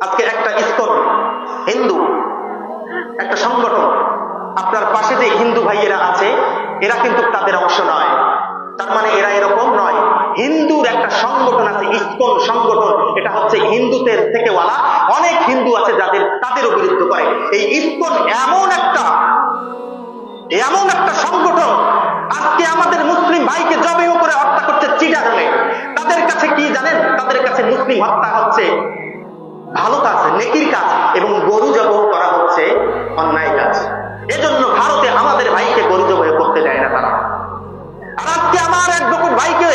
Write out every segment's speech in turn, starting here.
আজকে একটা ইস্কন হিন্দু, একটা সংগঠন। আপনার পাশে যে হিন্দু ভাইয়েরা আছে, এরা কিন্তু তাদের অংশ নয়। তার মানে এরা এরকম নয়। হিন্দুর একটা সংগঠন আছে ইস্কন সংগঠন। এটা হচ্ছে হিন্দুদের থেকে ওয়ালা অনেক হিন্দু আছে যাদের, তাদেরও বিরুদ্ধ করে। এই ইস্কন এমন একটা এমন একটা সংগঠন। আজকে আমাদের মুসলিম ভাইকে জবেও করে হত্যা করছে চিটাগানে তাদের কাছে কি জানেন? তাদের কাছে মুসলিম হত্যা হচ্ছে। ভালো কাজ, নেকির কাজ এবং গরু জবহ করা হচ্ছে অন্যায় কাজ। এজন্য ভারতে আমাদের ভাইকে গরু জবহ করতে দেয় না তারা। আর আজকে আমার বকুর ভাইকে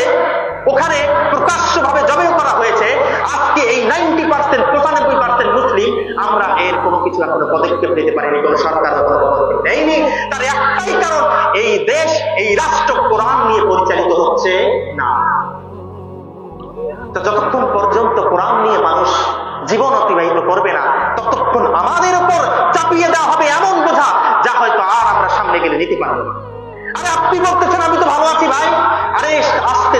ওখানে প্রকাশ্য ভাবে জবেহ করা হয়েছে। আজকে এই নাইনটি পার্সেন্ট, পঁচানব্বই পার্সেন্ট মুসলিম আমরা এর কোনো কিছু এখনও পদক্ষেপ নিতে পারিনি, কোনো সরকার কোনো পদক্ষেপ নেয়নি। তার একটাই কারণ, এই দেশ, এই রাষ্ট্র কোরআন নিয়ে পরিচালিত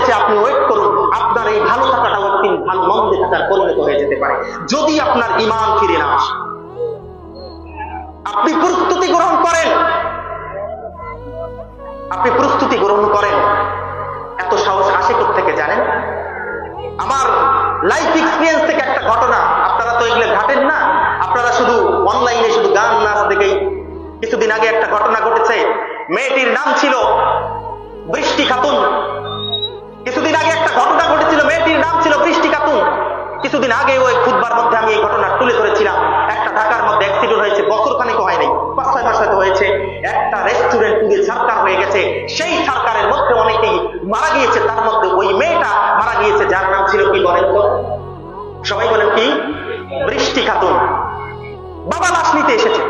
আসতেছে আপনি ওয়েট করুন। আপনার এই ভালো থাকাটা একদিন ভালো মন্দে থাকার পরিণত হয়ে যেতে পারে। যদি আপনার ইমান ফিরে না আসে। আপনি প্রস্তুতি গ্রহণ করেন। আপনি প্রস্তুতি গ্রহণ করেন। এত সাহস আসে থেকে জানেন? আমার লাইফ এক্সপিরিয়েন্স থেকে একটা ঘটনা। আপনারা তো এগুলো ঘাটেন না। আপনারা শুধু অনলাইনে শুধু গান, নাচ দেখেই কিছুদিন আগে একটা ঘটনা ঘটেছে। মেয়েটির নাম ছিল বৃষ্টি খাতুন। কিছুদিন আগে একটা ঘটনা ঘটেছিল, মেয়েটির নাম ছিল বৃষ্টি খাতুন কিছুদিন আগে ওই খুদবার মধ্যে আমি এই ঘটনা তুলে ধরেছিলাম। একটা ঢাকার মধ্যে অ্যাক্সিডেন্ট হয়েছে বছর খানিক হয় নাই। পাঁচ, ছয় মাস হয়তো হয়েছে। একটা রেস্টুরেন্ট পুড়ে সরকার হয়ে গেছে। সেই সরকারের মধ্যে অনেকেই মারা গিয়েছে। তার মধ্যে ওই মেয়েটা মারা গিয়েছে, যার নাম ছিল কি বলেন তো? সবাই বলেন কি? বৃষ্টি খাতুন বাবা লাশ নিতে এসেছে।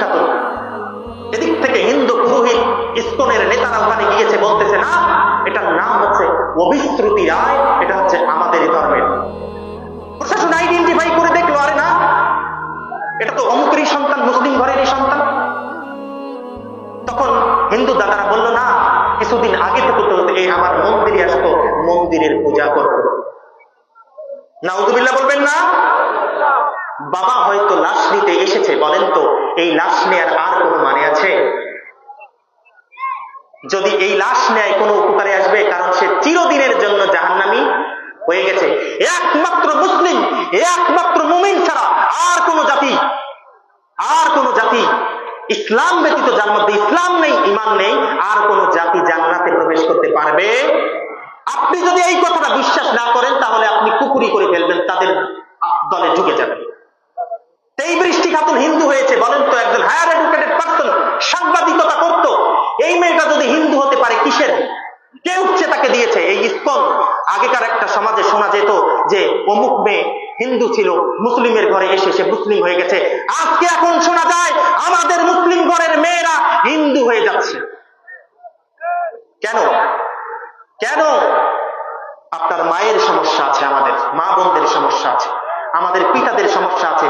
খাতুন এদিক থেকে হিন্দু পুরোহিত ইস্কনের নেতারা ওখানে গিয়েছে, বলতেছে, না, এটার নাম হচ্ছে অভিশ্রুতি রায়, এটা হচ্ছে আমাদের ধর্মের। প্রশাসন আইডেন্টিফাই করে দেখল, আরে না, এটা তো অমুকেরই সন্তান, মুসলিম ঘরেরই সন্তান। তখন হিন্দু দাদারা বলল, না, কিছুদিন আগে থেকে তো এই আমার মন্দিরে আসতো, মন্দিরের পূজা করতো। নাউজুবিল্লাহ বলবেন, না বাবা হয়তো লাশ নিতে এসেছে, বলেন তো, এই লাশ নেয়ার আর কোনো মানে আছে? যদি এই লাশ নেয় কোনো উপকারে আসবে, কারণ সে চিরদিনের জন্য জাহান্নামি হয়ে গেছে। একমাত্র মুসলিম, একমাত্র মুমিন ছাড়া আর কোন জাতি, আর কোন জাতি ইসলাম ব্যতীত যার মধ্যে ইসলাম নেই ইমান নেই, আর কোন জাতি জান্নাতে প্রবেশ করতে পারবে? আপনি যদি এই কথাটা বিশ্বাস না করেন, তাহলে আপনি কুকুরি করে ফেলবেন, তাদের দলে ঢুকে যাবেন। খাতুন হিন্দু হয়েছে, বলেন তো একজন হায়ার এডুকেটেড পার্সন সাংবাদিকতা করত। এই মেয়েটা যদি হিন্দু হতে পারে, কিসের? কে উঠছে তাকে দিয়েছে? এই ইস্কন। আগেকার একটা সমাজে শোনা যেত যে, অমুক মেয়ে হিন্দু ছিল, মুসলিমের ঘরে এসে সে মুসলিম হয়ে গেছে। আজকে এখন শোনা যায়, আমাদের মুসলিম ঘরের মেয়েরা হিন্দু হয়ে যাচ্ছে। কেন? কেন? আপনার মায়ের সমস্যা আছে, আমাদের মা বোনদের সমস্যা আছে, আমাদের পিতাদের সমস্যা আছে।